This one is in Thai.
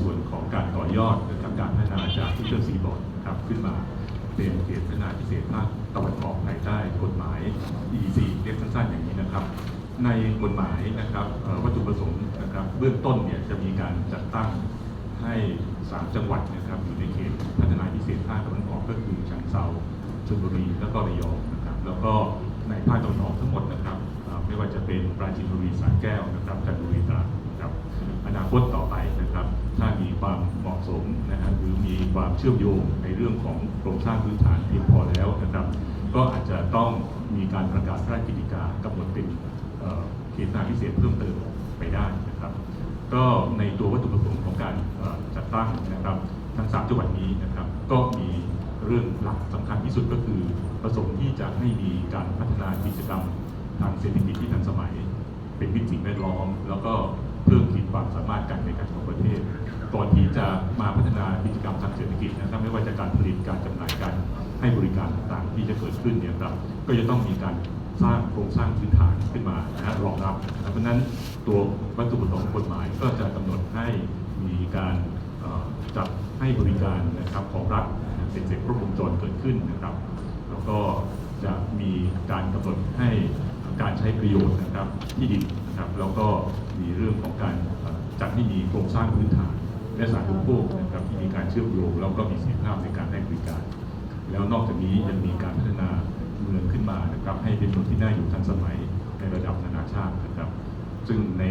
ส่วนของการต่อยอดนะครับการพัฒนาจากที่เชื่อซีบอร์ดนะครับขึ้นมาเป็นเขตพัฒนาพิเศษภาคตะวันออกภายใต้กฎหมาย EC เรียกสั้นๆอย่างนี้นะครับ ในกฎหมายนะครับวัตถุประสงค์นะครับเบื้องต้นเนี่ยจะมีการจัดตั้งให้ 3 จังหวัดนะครับอยู่ในเขตพัฒนาพิเศษภาคตะวันออกก็คือฉะเทราชลบุรีแล้วก็ระยองนะครับแล้วก็ในภาคตะวันออกทั้งหมดนะครับไม่ว่าจะเป็นปราจีนบุรีสระแก้วนะครับจันทบุรีตราดนะครับอนาคตต่อ ความเชื่อมโยงในเรื่องของโครงสร้างพื้นฐานเพียงพอแล้วนะครับ ก็อาจจะต้องมีการประกาศพระราชกิจการกำหนดเป็นเขตนาพิเศษเพิ่มเติมไปได้นะครับ ก็ในตัววัตถุประสงค์ของการจัดตั้งนะครับทั้งสามจังหวัดนี้นะครับ ก็มีเรื่องหลักสำคัญที่สุดก็คือประสงค์ที่จะให้มีการพัฒนากิจกรรมทางเศรษฐกิจที่ทันสมัย เป็นมิติแวดล้อม แล้วก็เพิ่มขีดความสามารถการในการของประเทศ จะมาพัฒนากิจกรรมทางเศรษฐกิจนะครับไม่ว่าจะการผลิตการจำหน่ายการให้บริการต่างๆ ที่จะเกิดขึ้นเนี่ยครับก็จะต้องมีการสร้างโครงสร้างพื้นฐานขึ้นมานะฮะรองรับนะครับเพราะฉะนั้นตัววัตถุประสงค์กฎหมายก็จะกำหนดให้มีการจัดให้บริการนะครับของรัฐเป็นเสร็จครบวงจรเกิดขึ้นนะครับ แล้วก็จะมีการกำหนดให้การใช้ประโยชน์นะครับที่ดินนะครับแล้วก็มีเรื่องของการจัดให้มีโครงสร้างพื้นฐาน และสาธารณูปโภคนะครับที่มีการเชื่อมโยงแล้วก็มีเสิทธิภาพในการให้บริการ แล้วนอกจากนี้ยังมีการพัฒนาเมืองขึ้นมานะครับให้เป็นเมืองที่น่าอยู่ทันสมัยในระดับนานาชาตินะครับ ซึ่งใน